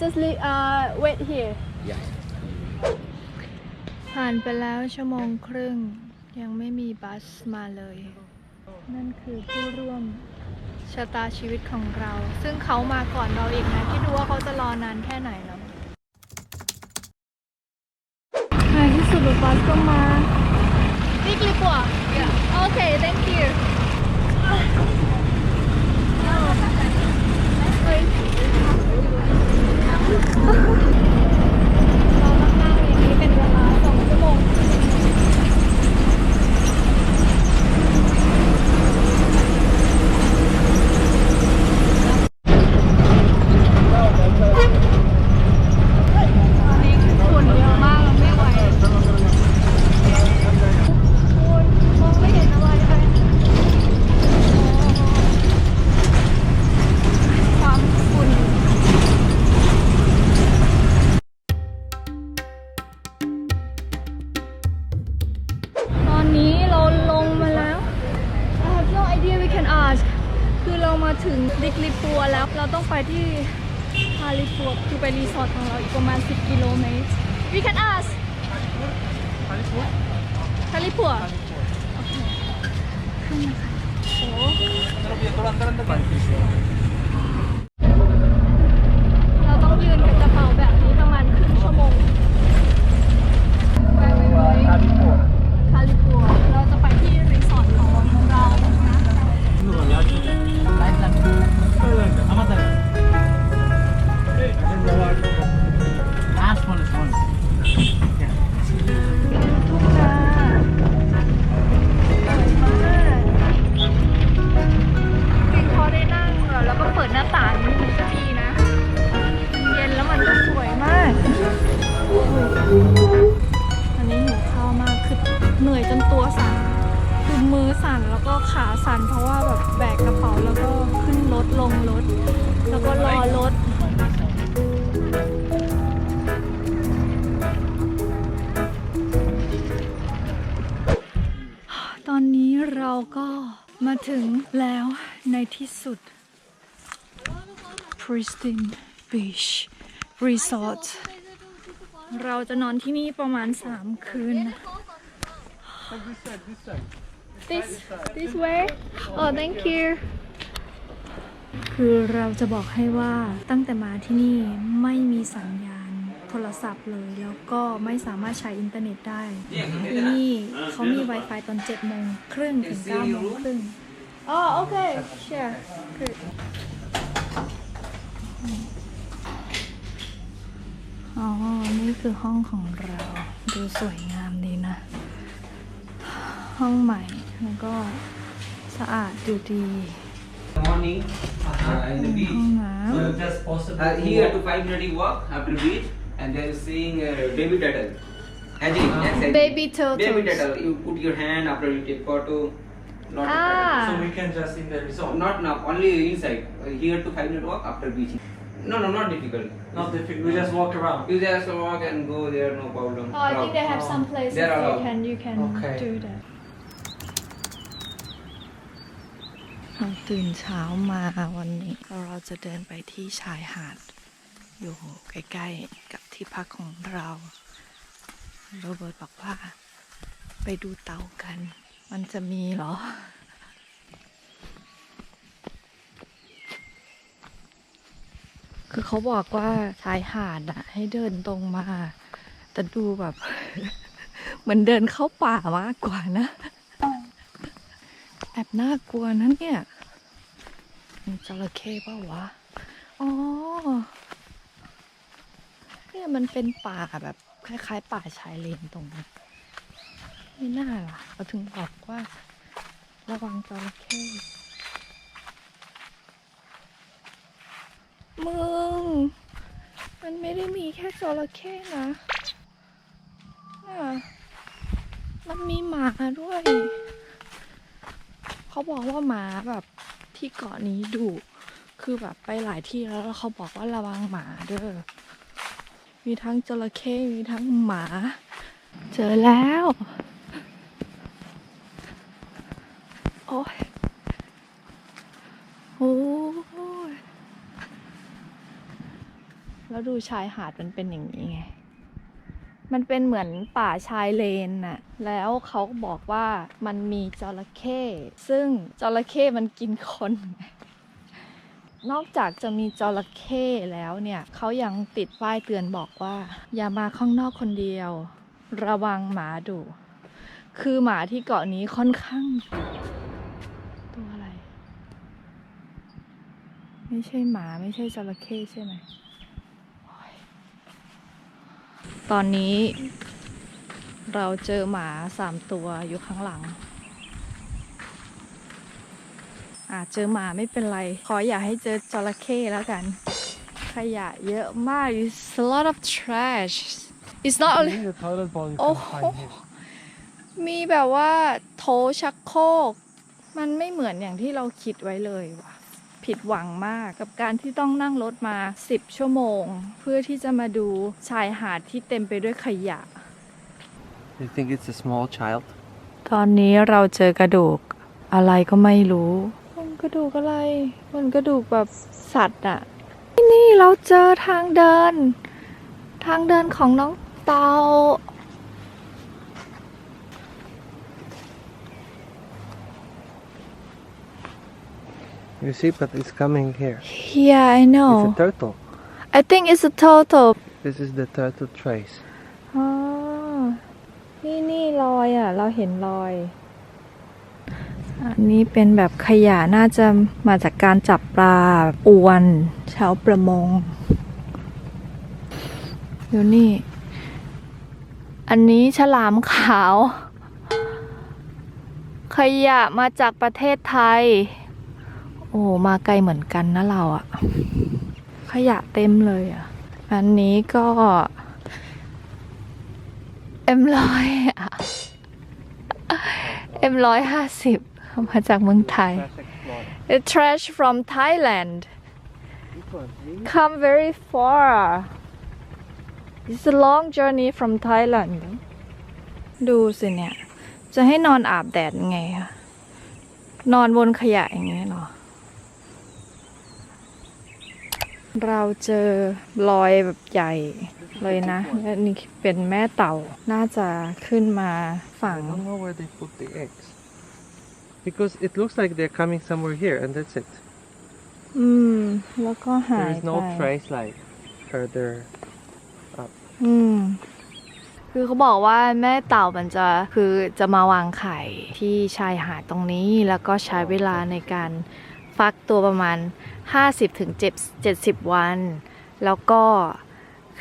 just li- uh wait here Yeah. ผ่านไปแล้วชั่วโมงครึ่ง ยังไม่มีบัสมาเลย นั่นคือผู้ร่วมชะตาชีวิตของเรา ซึ่งเขามาก่อนเราอีกนะคิดดูว่าเขาจะรอนานแค่ไหนแล้วในที่สุดรถบัสก็มานี่กี่กว่าโอเค thank you เฮ้ย เรานั่งเลยนี้เป็นเวลาสองชั่วโมง ฮาลิปัวคือไปรีสอร์ทของเราอีกประมาณ 10 กิโลเมตร we can ask ฮาลิปัวโอเคขึ้นมาค่ะโอ้เราต้องยืนกับกระเป๋าแบบนี้ประมาณครึ่งชั่วโมงไปไวๆคาลิปัวเราจะไปที่รีสอร์ทของเรานะ Last ก็มาถึงแล้วในที่สุด Pristine Beach Resort เราจะนอนที่นี่ประมาณ 3 คืนนะ This this way oh thank you คือเราจะบอกให้ว่าตั้งแต่มาที่นี่ไม่มีสัญญาณ โทรศัพท์เลย แล้วก็ไม่สามารถใช้อินเทอร์เน็ตได้ที่นี่เขามี Wi-Fi ตอน7โมงครึ่งถึง9โมงครึ่งอ๋อโอเค sure คืออ๋อ นี่คือห้องของเรา ดูสวยงามดีนะ ห้องใหม่ แล้วก็สะอาดดูดี morning uh, in the ห้ beach. องน้ So if that's possible. Uh, here to five minute walk after beach, and they are seeing uh, baby turtle. Hatching, yes, hatching. Uh-huh. Baby turtles. Baby turtle. You put your hand after you take photo. Not Ah. So we can just in the So resort. not now. Only inside. Uh, here to five minute walk after beach. No, no, not difficult. Not difficult. We just walk around. You just walk and go there, no problem. Oh, I think they have some places There are you all. can you can Okay. do that เราตื่นเช้ามาวันนี้ เราจะเดินไปที่ชายหาด อยู่ใกล้ๆกับ ที่พักของเราโรเบิร์ตบอกว่า ไปดูเตากัน มันจะมีเหรอ คือเขาบอกว่าชายหาดอะให้เดินตรงมา แต่ดูแบบ เหมือนเดินเข้าป่ามากกว่านะ แอบน่ากลัวนะเนี่ยมีจระเข้เปล่าวะ อ๋อ เนี่ยมันเป็นป่าแบบคล้ายๆ ป่าชายเลนตรงนี้ไม่น่าล่ะเราถึงบอกว่าระวังจระเข้มึง มันไม่ได้มีแค่จระเข้นะน่ะมันมีหมาด้วย เขาบอกว่าหมาแบบที่เกาะนี้ดุคือแบบไปหลายที่แล้วเขาบอกว่าระวังหมาเด้อ มีทั้งจระเข้มีทั้งหมา เจอแล้ว โอ้ยโอ้ยเราแล้วดูชายหาดมันเป็นอย่างนี้ไง มันเป็นเหมือนป่าชายเลนน่ะ แล้วเขาบอกว่ามันมีจระเข้ ซึ่งจระเข้มันกินคนไง นอกจากจะมีจระเข้แล้วเนี่ยเขายังติดป้ายเตือนบอกว่า อย่ามาข้างนอกคนเดียว ระวังหมาดุ คือหมาที่เกาะนี้ค่อนข้าง ตัวอะไร ไม่ใช่หมาไม่ใช่จระเข้ใช่ไหม ตอนนี้เราเจอหมาสามตัวอยู่ข้างหลัง อ่าเจอหมาไม่เป็นไร ขออย่าให้เจอจระเข้แล้วกัน ขยะเยอะมาก it's a lot of trash it's not only the toilet bowl you Oh. can find here. มีแบบว่าโถชักโครกมันไม่เหมือนอย่างที่เราคิดไว้เลยว่ะ ผิดหวังมากกับการที่ต้องนั่งรถมา 10 ชั่วโมง เพื่อที่จะมาดูชายหาดที่เต็มไปด้วยขยะ You think it's a small child? ตอนนี้เราเจอกระดูกอะไรก็ไม่รู้มัน กระดูกอะไร มันกระดูกแบบสัตว์อะที่นี่เราเจอทางเดิน ทางเดินของน้องเตา You see, but it's coming here. Yeah I It's know a turtle. I think it's a turtle This is the turtle trace. อ๋อนี่นี่รอยอะ เราเห็นรอย อันนี้เป็นแบบขยะน่าจะมาจากการจับปลาอวนชาวประมงดูนี่ อันนี้ฉลามขาว ขยะมาจากประเทศไทย โอ้มาไกลเหมือนกันนะเราอะขยะเต็มเลยอะอันนี้ก็เอ็มร้อยอะเอ็มร้อยห้าสิบ มาจากเมืองไทย The trash from Thailand come very far It's a long journey from Thailand ดูสิเนี่ย จะให้นอนอาบแดดไงคะนอนบนขยะอย่างเงี้ยเหรอ เราเจอรอยแบบใหญ่เลยนะและนี่เป็นแม่เต่า น่าจะขึ้นมาฝัง Because it looks like they're coming somewhere here, and that's it. อืม แล้วก็หา There ย is ไป no trace like further. อืม คือเขาบอกว่าแม่เต่ามันจะคือจะมาวางไข่ที่ชายหาดตรงนี้แล้วก็ใช้เวลาในการฟักตัวประมาณ 50-70ถึง70วัน แล้วก็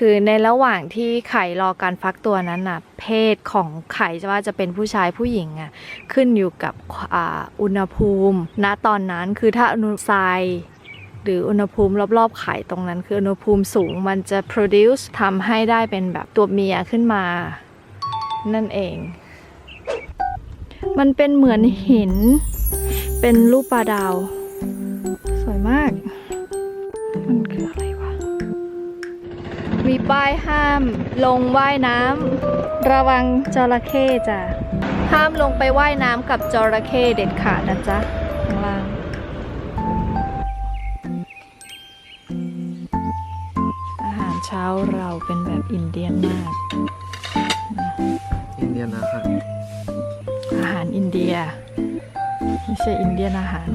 คือในระหว่างที่ไข่รอการฟักตัวนั้นน่ะ เพศของไข่จะว่าจะเป็นผู้ชายผู้หญิงอะขึ้นอยู่กับอ,อุณหภูมิณตอนนั้นคือถ้าอุณหภูมิทรายหรืออุณหภูมิรอบๆไข่ตรงนั้น คืออุณหภูมิสูงมันจะ produce ทำให้ได้เป็นแบบตัวเมียขึ้นมา นั่นเอง มันเป็นเหมือนหิน เป็นรูปปลาดาว สวยมาก มันคืออะไร มีป้ายห้ามลงว่ายน้ำระวังจระเข้จ้ะห้ามลงไปว่ายน้ำกับจระเข้เด็ดขาดนะจ๊ะข้างล่างอาหารเช้าเราเป็นแบบอินเดียนมาก Indian aha. อาหารอินเดีย ไม่ใช่อินเดียนอาหาร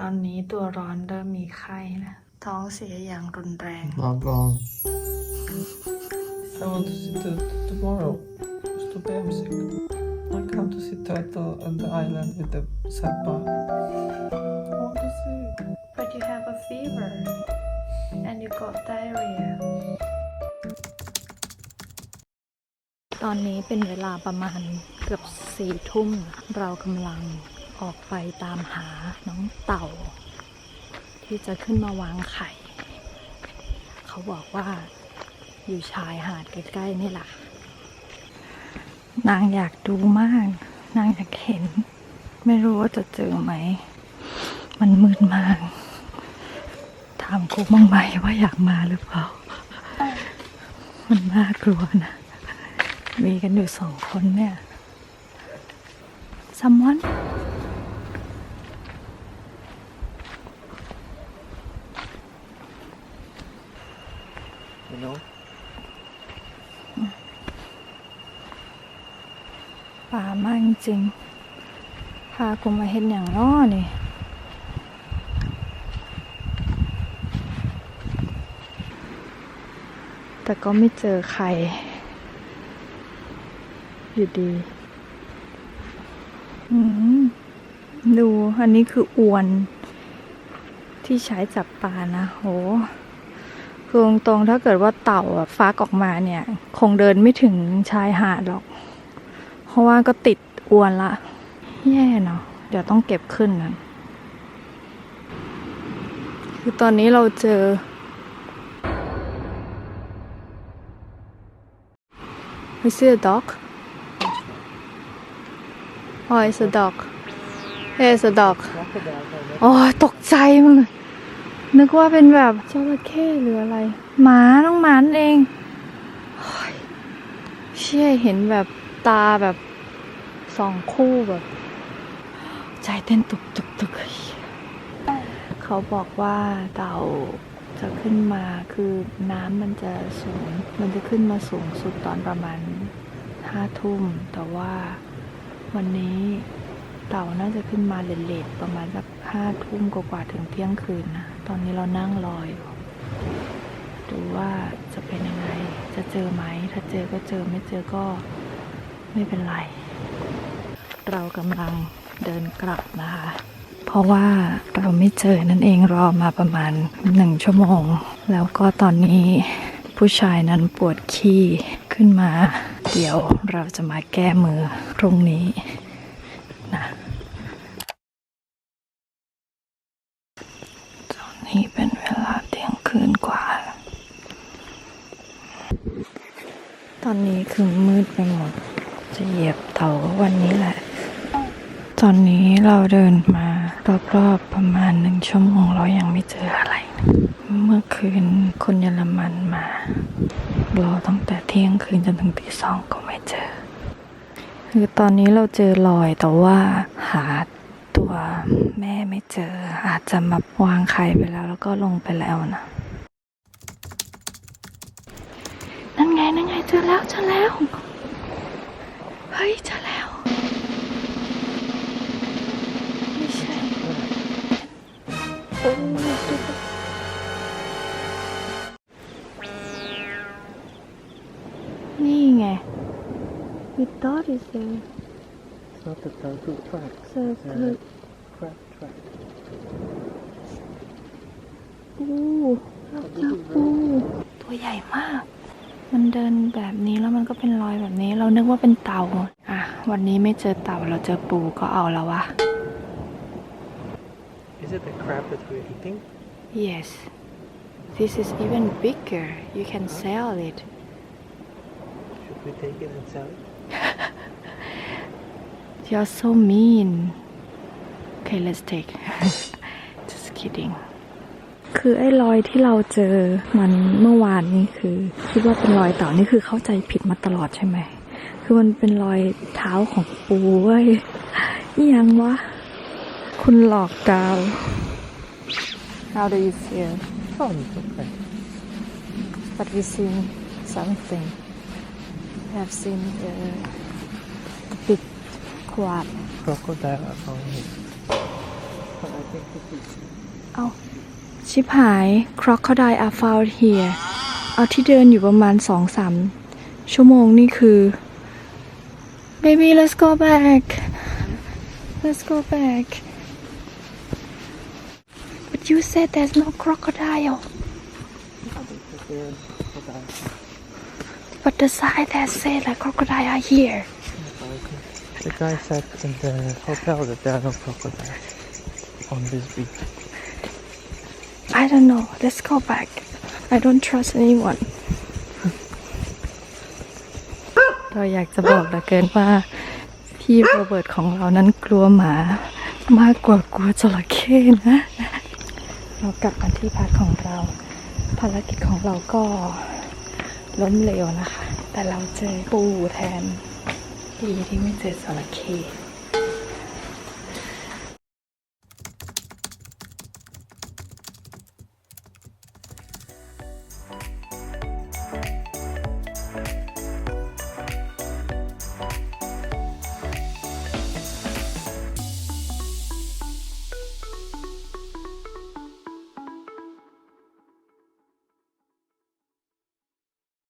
ตอนนี้ตัวร้อนเริ่มมีไข้นะ ท้องเสียอย่างรุนแรง Not long. I want to see the tomorrow. Stop being sick. I come to see turtle on the island with the sapa. I want to see. but you have a fever and you got diarrhea ตอนนี้เป็นเวลาประมาณเกือบสี่ทุ่ม เรากำลัง ออกไปตามหาน้องเต่า ที่จะขึ้นมาวางไข่ เขาบอกว่าอยู่ชายหาดใกล้ๆนี่แหละนางอยากดูมาก นางอยากเห็น ไม่รู้ว่าจะเจอไหม มันมืดมาก ถามกูบ้างไหมว่าอยากมาหรือเปล่า มันน่ากลัวนะ มีกันอยู่สองคนเนี่ย someone You know? ป่ามากจริงพากูมาเห็นอย่างน้อนี่แต่ก็ไม่เจอใคร อยู่ดีดู อันนี้คืออวนที่ใช้จับปลานะ โห คือตรงๆถ้าเกิดว่าเต่าฟักออกมาเนี่ย คงเดินไม่ถึงชายหาดหรอก เพราะว่าก็ติดอวนละ แย่เนาะเดี๋ยวต้องเก็บขึ้นนะคือตอนนี้เราเจอ Is it a dog? Oh, it's a dog. Yeah, it's a dog. Crocodile, I know. โอ้ตกใจมันเลย นึกว่าเป็นแบบจระเข้หรืออะไร หมาน้องหมานั่นเองโอ้ยเชี่ยเห็นแบบตาแบบสองคู่แบบ ใจเต้นตุกตุกตุกเขาบอกว่าเต่าจะขึ้นมาคือน้ำมันจะสูง มันจะขึ้นมาสูงสุดตอนประมาณห้าทุ่ม แต่ว่าวันนี้เต่าน่าจะขึ้นมาเลทๆประมาณสักห้าทุ่มกว่าๆถึงเที่ยงคืนนะต อนนี้เรานั่งรออยู่ดูว่าจะเป็นยังไง จะเจอไหม ถ้าเจอก็เจอไม่เจอก็ไม่เป็นไร เรากำลังเดินกลับนะคะ เพราะว่าเราไม่เจอนั่นเองรอมาประมาณหนึ่งชั่วโมง แล้วก็ตอนนี้ผู้ชายนั้นปวดขี้ขึ้นมา เดี๋ยวเราจะมาแก้มือพรุ่งนี้ นะตอนนี้เป็นเวลาเที่ยงคืนกว่า ตอนนี้คือมืดไปหมด จะเหยียบเตาก็วันนี้แหละ ตอนนี้เราเดินมารอบๆประมาณหนึ่งชั่วโมงเรายังไม่เจออะไร เมื่อคืนคนเยอรมันมารอตั้งแต่เที่ยงคืนจนถึงตีสองก็ไม่เจอ คือตอนนี้เราเจอรอยแต่ว่าหาตัวแม่ไม่เจอ อาจจะมาวางไข่ไปแล้ว แล้วก็ลงไปแล้วนะนั่นไงนั่นไงเจอแล้วเจอแล้วเฮ้ยเจอแล้ว นี่ไง We thought it's a It's not the turtle track. circle. Crab track. ปูเราเจอปูตัวใหญ่มาก มันเดินแบบนี้แล้วมันก็เป็นรอยแบบนี้ เรานึกว่าเป็นเต่า อะ วันนี้ไม่เจอเต่าเราเจอปูก็เอาแล้ววะ Is it the crab that we're eating? Yes this is even bigger you can sell it Should we take it and sell it? you're so mean okay let's take just kidding คือไอ้รอยที่เราเจอมันเมื่อวานนี้คือคิดว่าเป็นรอยเต่านี่คือเข้าใจผิดมาตลอดใช่ไหม คือมันเป็นรอยเท้าของปูเว้ยนี่ยังวะ คุณหลอกดาว How do you feel Oh, it's okay. but we seen something we have seen the big crab Crocodile are found here. But I think this is เอาชิบหาย crocodile are found here เอาที่เดินอยู่ประมาณสองสามชั่วโมงนี่คือ baby let's go back let's go back but you said there's no crocodile there crocodile. but the sign that said that crocodile are here The guy said in the hotel that there are no crocodiles on this beach. I don't know let's go back I don't trust anyone เราอยากจะบอกเหลือเกินว่า พี่โรเบิร์ตของเรานั้นกลัวหมามากกว่ากลัวจระเข้นะ เรากลับมาที่พักของเรา ภารกิจของเราก็ล้มเหลวนะคะ แต่เราเจอปูแทนดีที่ไม่เจอจระเค